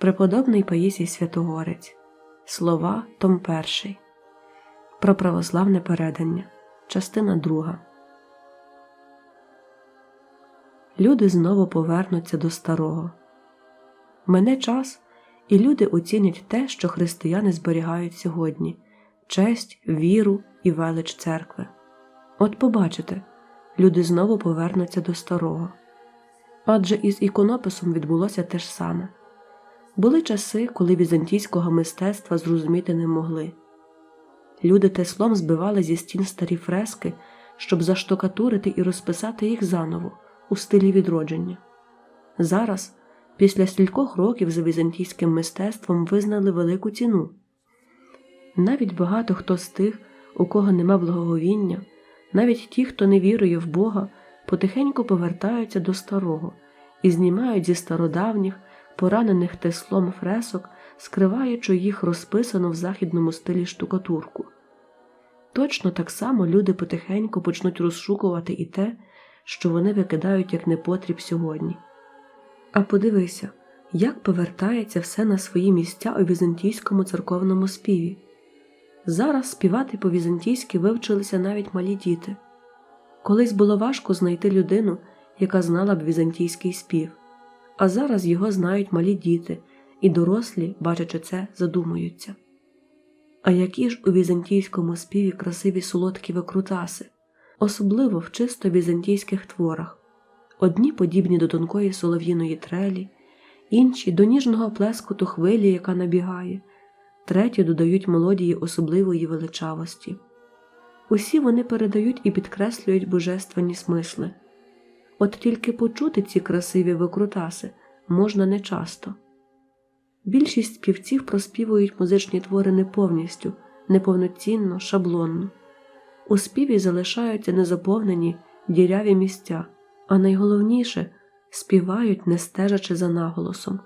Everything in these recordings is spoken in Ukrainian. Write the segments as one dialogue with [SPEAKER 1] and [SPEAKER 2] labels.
[SPEAKER 1] Преподобний Паїсій Святогорець. Слова Том 1. Про православне передання. Частина 2. Люди знову повернуться до старого. Мене час, і люди оцінять те, що християни зберігають сьогодні честь, віру і велич церкви. От побачите, люди знову повернуться до старого. Адже із іконописом відбулося те ж саме. Були часи, коли візантійського мистецтва зрозуміти не могли. Люди теслом збивали зі стін старі фрески, щоб заштукатурити і розписати їх заново у стилі відродження. Зараз, після стількох років за візантійським мистецтвом визнали велику ціну. Навіть багато хто з тих, у кого нема благоговіння, навіть ті, хто не вірує в Бога, потихеньку повертаються до старого і знімають зі стародавніх, поранених теслом фресок, скриваючи їх розписану в західному стилі штукатурку. Точно так само люди потихеньку почнуть розшукувати і те, що вони викидають як непотріб сьогодні. А подивися, як повертається все на свої місця у візантійському церковному співі. Зараз співати по візантійськи вивчилися навіть малі діти. Колись було важко знайти людину, яка знала б візантійський спів, а зараз його знають малі діти, і дорослі, бачачи це, задумуються. А які ж у візантійському співі красиві солодкі викрутаси, особливо в чисто візантійських творах, одні подібні до тонкої солов'їної трелі, інші до ніжного плескоту хвилі, яка набігає, треті додають мелодії особливої величавості. Усі вони передають і підкреслюють божественні смисли. От тільки почути ці красиві викрутаси можна нечасто. Більшість співців проспівують музичні твори не повністю, неповноцінно, шаблонно. У співі залишаються незаповнені діряві місця, а найголовніше співають, не стежачи за наголосом.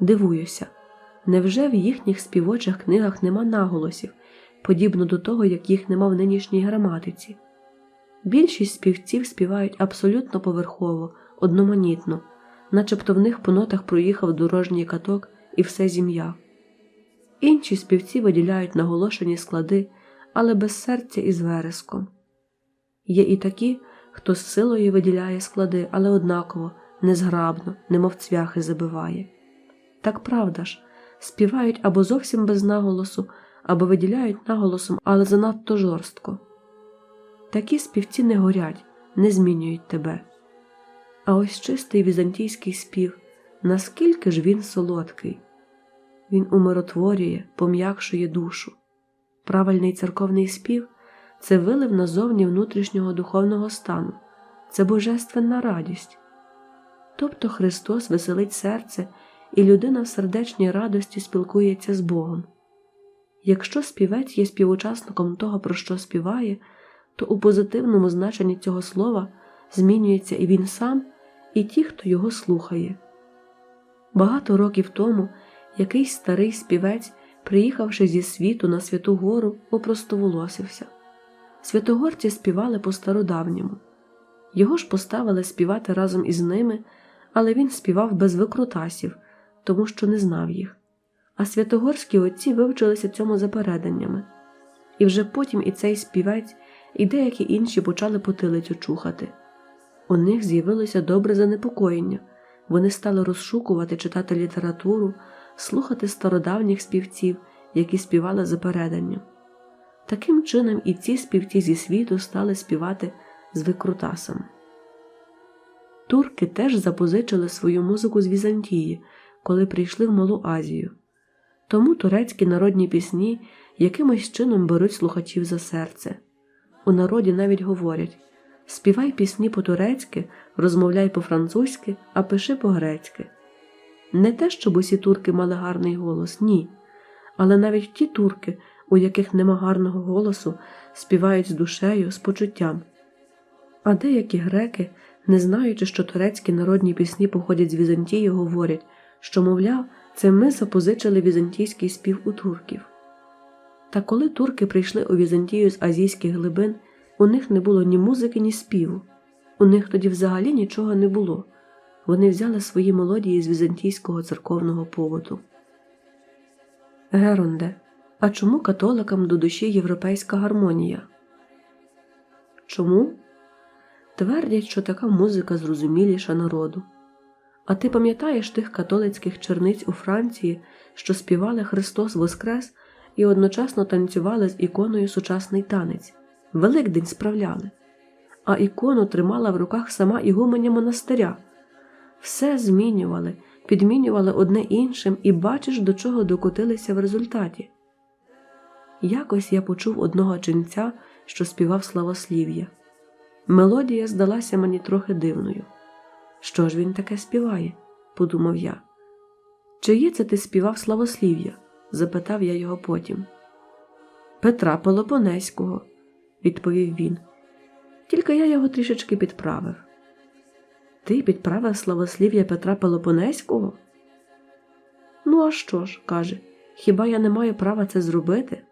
[SPEAKER 1] Дивуюся, невже в їхніх співочих книгах нема наголосів, подібно до того, як їх нема в нинішній граматиці? Більшість співців співають абсолютно поверхово, одноманітно, начебто в них по нотах проїхав дорожній каток і все зім'я. Інші співці виділяють наголошені склади, але без серця і з вереском. Є і такі, хто з силою виділяє склади, але однаково, незграбно, немов цвяхи забиває. Так правда ж, співають або зовсім без наголосу, або виділяють наголосом, але занадто жорстко. Такі співці не горять, не змінюють тебе. А ось чистий візантійський спів, наскільки ж він солодкий, він умиротворює, пом'якшує душу. Правильний церковний спів це вилив назовні внутрішнього духовного стану, це божественна радість. Тобто Христос веселить серце, і людина в сердечній радості спілкується з Богом. Якщо співець є співучасником того, про що співає, то у позитивному значенні цього слова змінюється і він сам, і ті, хто його слухає. Багато років тому якийсь старий співець, приїхавши зі світу на Святу Гору, опростоволосився. Святогорці співали по стародавньому. Його ж поставили співати разом із ними, але він співав без викрутасів, тому що не знав їх. А святогорські отці вивчилися цьому за переданнями. І вже потім і цей співець, і деякі інші почали потилицю чухати. У них з'явилося добре занепокоєння, вони стали розшукувати, читати літературу, слухати стародавніх співців, які співали за переданням. Таким чином і ці співці зі світу стали співати з викрутасами. Турки теж запозичили свою музику з Візантії, коли прийшли в Малу Азію. Тому турецькі народні пісні якимось чином беруть слухачів за серце. У народі навіть говорять співай пісні по-турецьки, розмовляй по-французьки, а пиши по-грецьки. Не те, щоб усі турки мали гарний голос, ні. Але навіть ті турки, у яких нема гарного голосу, співають з душею, з почуттям. А деякі греки, не знаючи, що турецькі народні пісні походять з Візантії, говорять, що, мовляв, це ми запозичили візантійський спів у турків. Та коли турки прийшли у Візантію з азійських глибин, у них не було ні музики, ні співу, у них тоді взагалі нічого не було. вони взяли свої мелодії з візантійського церковного поводу. Геронде, а чому католикам до душі європейська гармонія? Чому? Твердять, що така музика зрозуміліша народу. А ти пам'ятаєш тих католицьких черниць у Франції, що співали Христос Воскрес і одночасно танцювали з іконою сучасний танець, Великдень справляли, а ікону тримала в руках сама ігуменя монастиря. Все змінювали, підмінювали одне іншим і бачиш, до чого докотилися в результаті. Якось я почув одного ченця, що співав славослів'я. Мелодія здалася мені трохи дивною. Що ж він таке співає? подумав я. Чиє це ти співав славослів'я? Запитав я його потім. Петра Пелопонеського, відповів він. Тільки я його трішечки підправив. Ти підправив славослів'я Петра Пелопонеського? Ну, а що ж, каже, хіба я не маю права це зробити?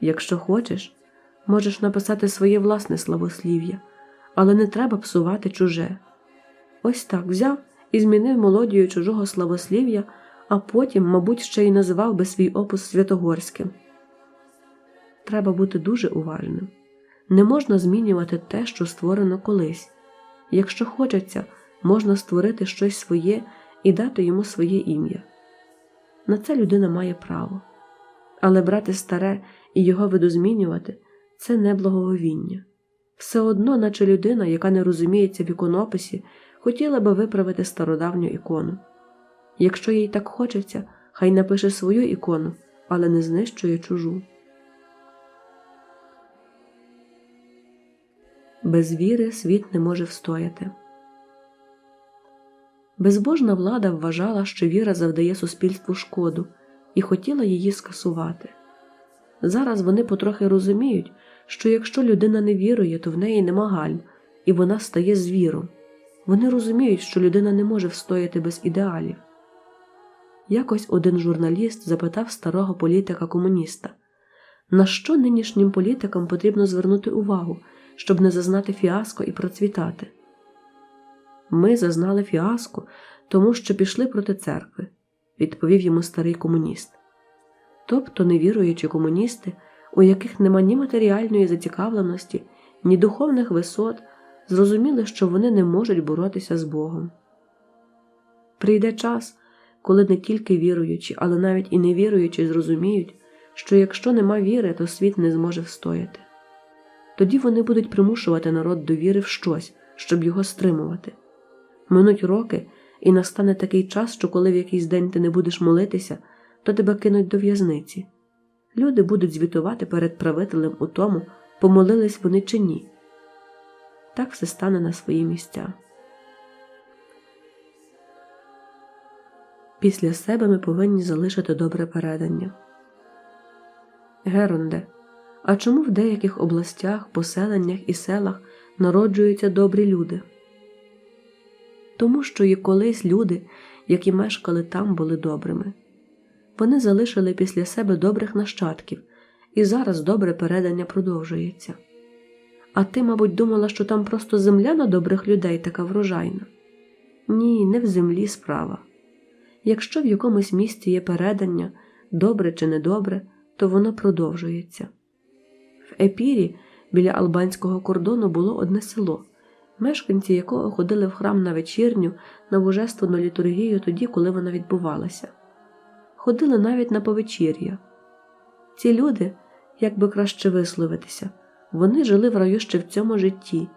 [SPEAKER 1] Якщо хочеш, можеш написати своє власне славослів'я, але не треба псувати чуже. Ось так взяв і змінив мелодію чужого славослів'я, а потім, мабуть, ще й називав би свій опус Святогорським. Треба бути дуже уважним. Не можна змінювати те, що створено колись. Якщо хочеться, можна створити щось своє і дати йому своє ім'я. На це людина має право. Але брати старе і його видозмінювати це не благовіння. Все одно, наче людина, яка не розуміється в іконописі, хотіла би виправити стародавню ікону. Якщо їй так хочеться, хай напише свою ікону, але не знищує чужу. Без віри світ не може встояти. Безбожна влада вважала, що віра завдає суспільству шкоду і хотіла її скасувати. Зараз вони потрохи розуміють, що якщо людина не вірує, то в неї нема гальм, і вона стає звіром. Вони розуміють, що людина не може встояти без ідеалів. Якось один журналіст запитав старого політика-комуніста, на що нинішнім політикам потрібно звернути увагу, щоб не зазнати фіаско і процвітати. Ми зазнали фіаско, тому що пішли проти церкви, відповів йому старий комуніст. Тобто невіруючі комуністи, у яких нема ні матеріальної зацікавленості, ні духовних висот, зрозуміли, що вони не можуть боротися з Богом. Прийде час, коли не тільки віруючі, але навіть і невіруючі зрозуміють, що якщо нема віри, то світ не зможе встояти. Тоді вони будуть примушувати народ до віри в щось, щоб його стримувати. Минуть роки, і настане такий час, що коли в якийсь день ти не будеш молитися, то тебе кинуть до в'язниці. Люди будуть звітувати перед правителем у тому, помолились вони чи ні. Так все стане на свої місця. Після себе ми повинні залишити добре передання. Геронде, а чому в деяких областях, поселеннях і селах народжуються добрі люди? Тому що і колись люди, які мешкали там, були добрими. Вони залишили після себе добрих нащадків, і зараз добре передання продовжується. А ти, мабуть, думала, що там просто земля на добрих людей така врожайна? Ні, не в землі справа. Якщо в якомусь місці є передання, добре чи недобре, то воно продовжується. В епірі біля албанського кордону було одне село, мешканці якого ходили в храм на вечірню, на божественну літургію тоді, коли вона відбувалася. Ходили навіть на повечір'я. Ці люди, як би краще висловитися, вони жили в раю ще в цьому житті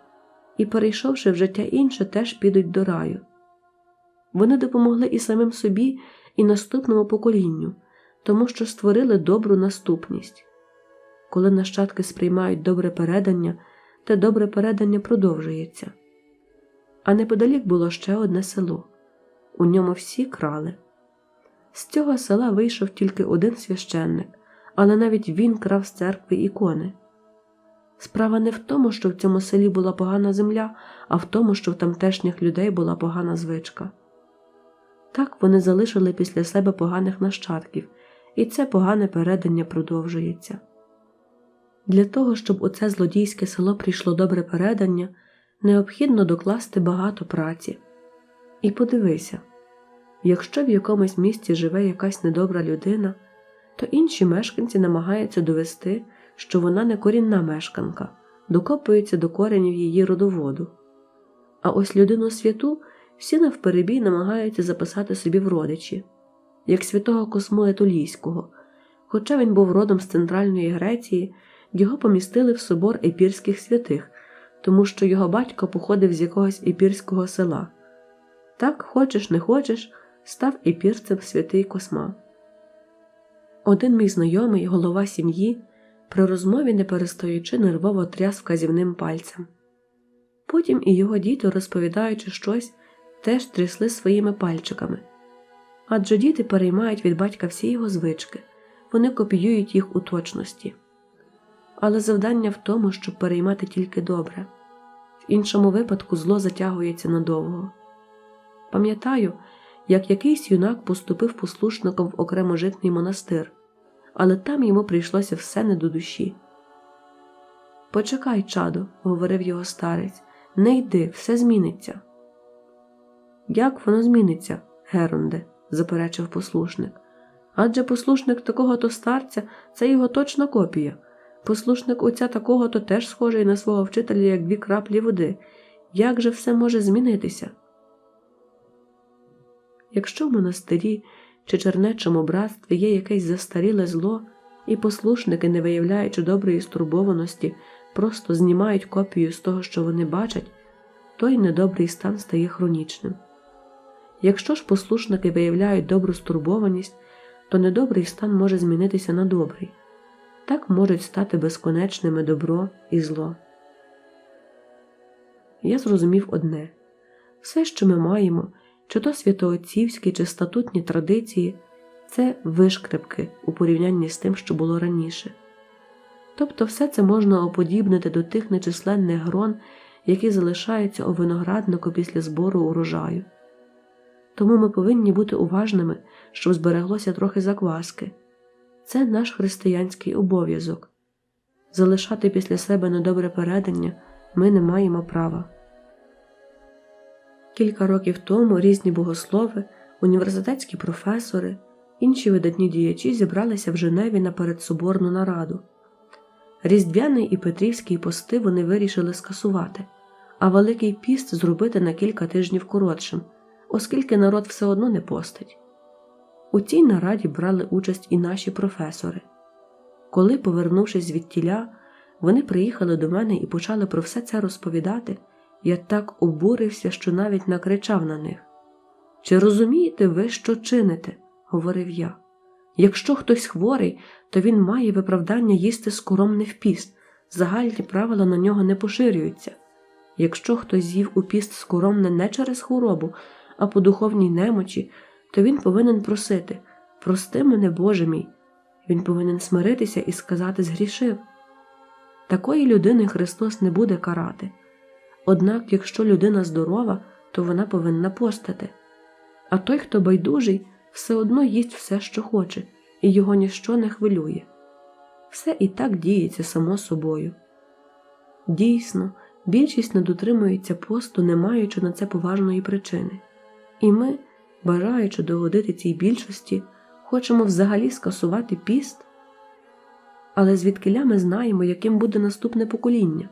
[SPEAKER 1] і, перейшовши в життя інше, теж підуть до раю. Вони допомогли і самим собі, і наступному поколінню, тому що створили добру наступність. Коли нащадки сприймають добре передання, те добре передання продовжується. А неподалік було ще одне село. У ньому всі крали. З цього села вийшов тільки один священник, але навіть він крав з церкви ікони. Справа не в тому, що в цьому селі була погана земля, а в тому, що в тамтешніх людей була погана звичка. Так вони залишили після себе поганих нащадків, і це погане передання продовжується. Для того, щоб у це злодійське село прийшло добре передання, необхідно докласти багато праці. І подивися, якщо в якомусь місті живе якась недобра людина, то інші мешканці намагаються довести, що вона не корінна мешканка, докопуються до коренів її родоводу. А ось людину святу всі навперебій намагаються записати собі в родичі, як святого Космо Етулійського, хоча він був родом з Центральної Греції, його помістили в собор епірських святих, тому що його батько походив з якогось епірського села. Так, хочеш не хочеш, став епірцем святий Косма. Один мій знайомий, голова сім'ї, при розмові не перестаючи нервово тряс вказівним пальцем. Потім і його діти, розповідаючи щось, теж трясли своїми пальчиками. Адже діти переймають від батька всі його звички, вони копіюють їх у точності. Але завдання в тому, щоб переймати тільки добре, в іншому випадку зло затягується надовго. Пам'ятаю, як якийсь юнак поступив послушником в окреможитний монастир, але там йому прийшлося все не до душі. Почекай, чадо, говорив його старець, не йди, все зміниться. Як воно зміниться, Геронде, заперечив послушник. Адже послушник такого то старця це його точна копія. Послушник отця такого то теж схожий на свого вчителя, як дві краплі води. Як же все може змінитися? Якщо в монастирі чи чернечому братстві є якесь застаріле зло, і послушники, не виявляючи доброї стурбованості, просто знімають копію з того, що вони бачать, той недобрий стан стає хронічним. Якщо ж послушники виявляють добру стурбованість, то недобрий стан може змінитися на добрий. Так можуть стати безконечними добро і зло. Я зрозумів одне все, що ми маємо, чи то святоотцівські, чи статутні традиції, це вишкрепки у порівнянні з тим, що було раніше. Тобто все це можна оподібнити до тих нечисленних грон, які залишаються у винограднику після збору урожаю. Тому ми повинні бути уважними, щоб збереглося трохи закваски. Це наш християнський обов'язок. Залишати після себе недобре передання ми не маємо права. Кілька років тому різні богослови, університетські професори, інші видатні діячі зібралися в Женеві на передсоборну нараду. Різдвяний і Петрівський пости вони вирішили скасувати, а Великий піст зробити на кілька тижнів коротшим, оскільки народ все одно не постить. У цій нараді брали участь і наші професори. Коли, повернувшись звідтіля, вони приїхали до мене і почали про все це розповідати, я так обурився, що навіть накричав на них. Чи розумієте ви, що чините? говорив я. Якщо хтось хворий, то він має виправдання їсти скоромне в піст, загальні правила на нього не поширюються. Якщо хтось з'їв у піст скоромне не через хворобу, а по духовній немочі, то він повинен просити Прости мене, Боже мій. Він повинен смиритися і сказати згрішив. Такої людини Христос не буде карати. Однак, якщо людина здорова, то вона повинна постати. А той, хто байдужий, все одно їсть все, що хоче, і його ніщо не хвилює. Все і так діється само собою. Дійсно, більшість не дотримується посту, не маючи на це поважної причини. І ми, бажаючи догодити цій більшості, хочемо взагалі скасувати піст. Але звідкиля ми знаємо, яким буде наступне покоління,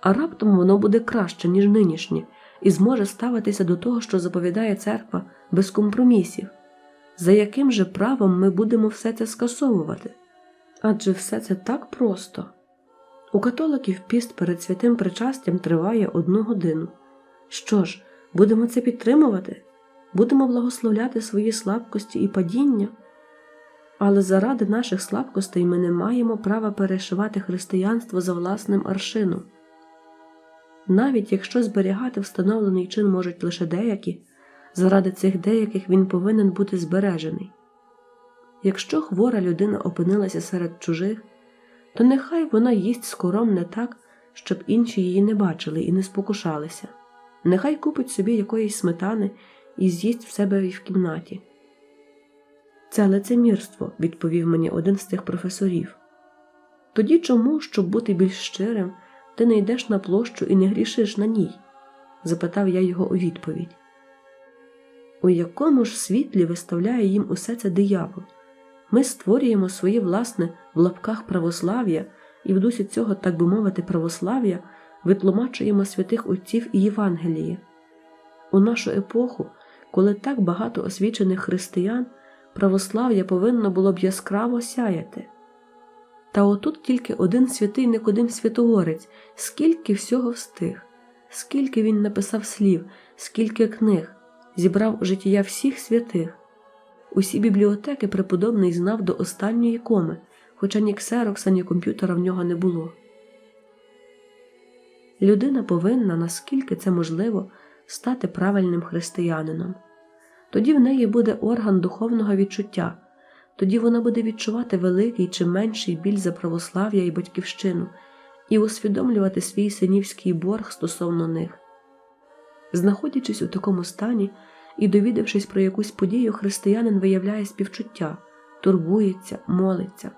[SPEAKER 1] а раптом воно буде краще, ніж нинішнє, і зможе ставитися до того, що заповідає церква, без компромісів. За яким же правом ми будемо все це скасовувати? Адже все це так просто. У католиків піст перед святим причастям триває одну годину. Що ж, будемо це підтримувати? Будемо благословляти свої слабкості і падіння? Але заради наших слабкостей ми не маємо права перешивати християнство за власним аршином. Навіть якщо зберігати встановлений чин можуть лише деякі, заради цих деяких він повинен бути збережений. Якщо хвора людина опинилася серед чужих, то нехай вона їсть скоромне так, щоб інші її не бачили і не спокушалися, нехай купить собі якоїсь сметани і з'їсть в себе і в кімнаті. Це лицемірство, відповів мені один з тих професорів. Тоді чому, щоб бути більш щирим, ти не йдеш на площу і не грішиш на ній? запитав я його у відповідь. У якому ж світлі виставляє їм усе це диявол? Ми створюємо своє власне в лапках православ'я і в дусі цього, так би мовити, православ'я витлумачуємо святих отців і Євангелії. У нашу епоху, коли так багато освічених християн, православ'я повинно було б яскраво сяяти. Та отут тільки один святий Никодим Святогорець, скільки всього встиг, скільки він написав слів, скільки книг, зібрав життя всіх святих. Усі бібліотеки преподобний знав до останньої коми, хоча ні ксерокса, ні комп'ютера в нього не було. Людина повинна, наскільки це можливо, стати правильним християнином. Тоді в неї буде орган духовного відчуття, тоді вона буде відчувати великий чи менший біль за православ'я і батьківщину і усвідомлювати свій синівський борг стосовно них. Знаходячись у такому стані і довідавшись про якусь подію, християнин виявляє співчуття, турбується, молиться.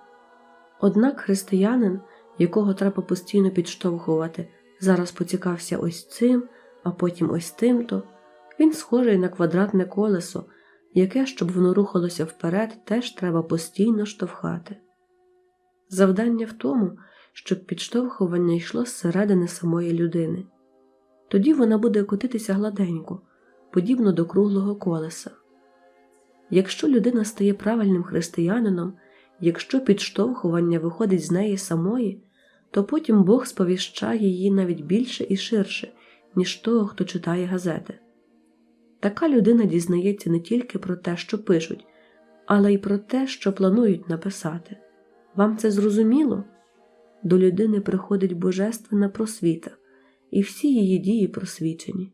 [SPEAKER 1] Однак християнин, якого треба постійно підштовхувати, зараз поцікався ось цим, а потім ось тим-то, він схожий на квадратне колесо, яке, щоб воно рухалося вперед, теж треба постійно штовхати. Завдання в тому, щоб підштовхування йшло зсередини самої людини. Тоді вона буде котитися гладенько, подібно до круглого колеса. Якщо людина стає правильним християнином, якщо підштовхування виходить з неї самої, то потім Бог сповіщає її навіть більше і ширше, ніж того, хто читає газети. Така людина дізнається не тільки про те, що пишуть, але й про те, що планують написати. Вам це зрозуміло? До людини приходить божественна просвіта, і всі її дії просвічені.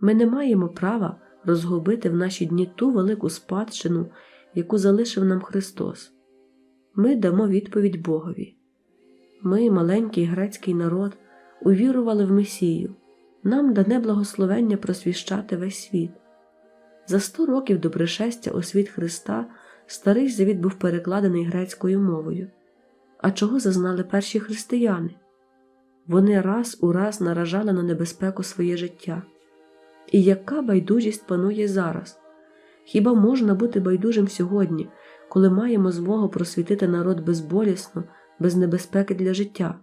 [SPEAKER 1] Ми не маємо права розгубити в наші дні ту велику спадщину, яку залишив нам Христос. Ми дамо відповідь Богові. Ми, маленький грецький народ, увірували в Месію, нам дане благословення просвіщати весь світ. За сто років до пришестя у світ Христа старий завіт був перекладений грецькою мовою. А чого зазнали перші християни? Вони раз у раз наражали на небезпеку своє життя. І яка байдужість панує зараз? Хіба можна бути байдужим сьогодні, коли маємо змогу просвітити народ безболісно, без небезпеки для життя?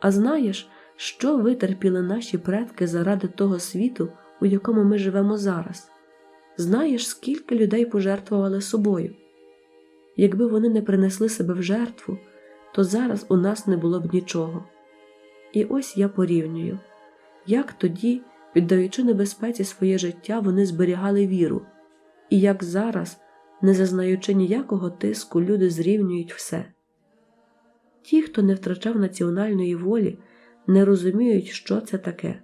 [SPEAKER 1] А знаєш, що витерпіли наші предки заради того світу, у якому ми живемо зараз? Знаєш, скільки людей пожертвували собою? Якби вони не принесли себе в жертву, то зараз у нас не було б нічого. І ось я порівнюю, як тоді, віддаючи небезпеці своє життя, вони зберігали віру, і як зараз, не зазнаючи ніякого тиску, люди зрівнюють все. Ті, хто не втрачав національної волі, не розуміють, що це таке.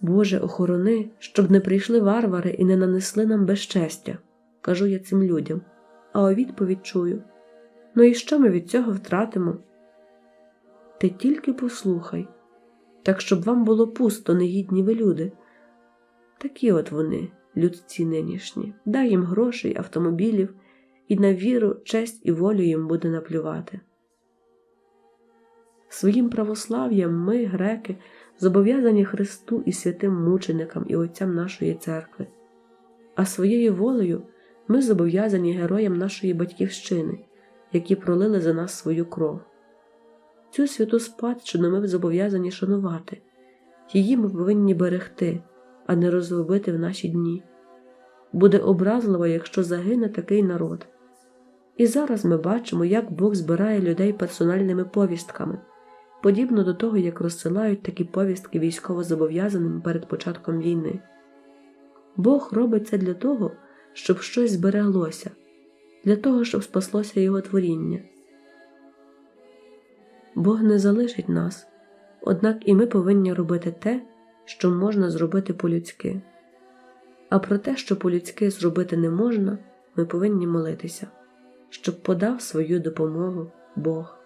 [SPEAKER 1] Боже, охорони, щоб не прийшли варвари і не нанесли нам безчестя, кажу я цим людям, а у відповідь чую ну і що ми від цього втратимо? Ти тільки послухай, так щоб вам було пусто, негідні ви люди. Такі от вони, людці нинішні, дай їм грошей, автомобілів, і на віру, честь і волю їм буде наплювати. Своїм православ'ям ми, греки, зобов'язані Христу і святим мученикам і отцям нашої церкви, а своєю волею ми зобов'язані героям нашої батьківщини, які пролили за нас свою кров. Цю святу спадщину ми зобов'язані шанувати, її ми повинні берегти, а не розгубити в наші дні. Буде образливо, якщо загине такий народ. І зараз ми бачимо, як Бог збирає людей персональними повістками подібно до того, як розсилають такі повістки військовозобов'язаним перед початком війни. Бог робить це для того, щоб щось збереглося, для того, щоб спаслося Його творіння. Бог не залишить нас, однак і ми повинні робити те, що можна зробити по-людськи. А про те, що по-людськи зробити не можна, ми повинні молитися, щоб подав свою допомогу Бог.